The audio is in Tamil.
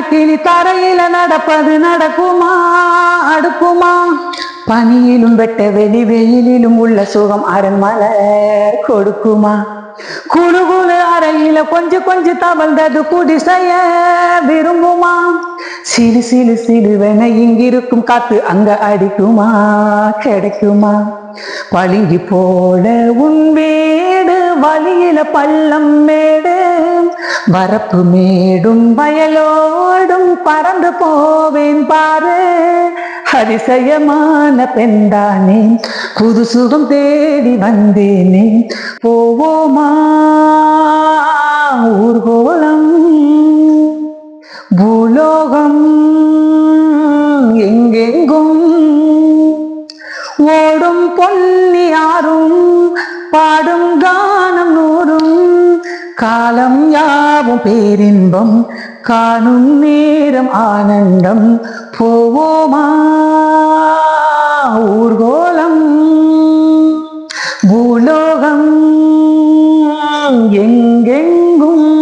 கிளி தரையில நடப்பது நடக்குமா? அடுக்குமா? பனியிலும் வெட்ட வெளி வெயிலிலும் உள்ள சுகம் அரண்மலை கொடுக்குமா? குழு குழு அறையில கொஞ்சம் கொஞ்சம் தவழ்ந்தது குடிசைய விரும்புமா? சிறு சிறு சிலுவென இங்கிருக்கும் காத்து அங்க அடிக்குமா? கிடைக்குமா? பளிங்கு போட உன் வீடு வழியில பள்ளம் மேடு வரப்பு மேடும் வயலோடும் பறந்து போவேன் பாரு. அதிசயமான பெண்தானே புது சுகம் தேடி வந்தேனே. போவோமா? ஊர்கோலம் பூலோகம் எங்கெங்கும்? ஓடும் பொன்னி பொன்னியாரும் பாடும் கானம் நூறும் காலம் யார் யாவும் பேரின்பம் காணும் நேரம் ஆனந்தம். போவோமா? ஊர்கோலம் பூலோகம் எங்கெங்கும்?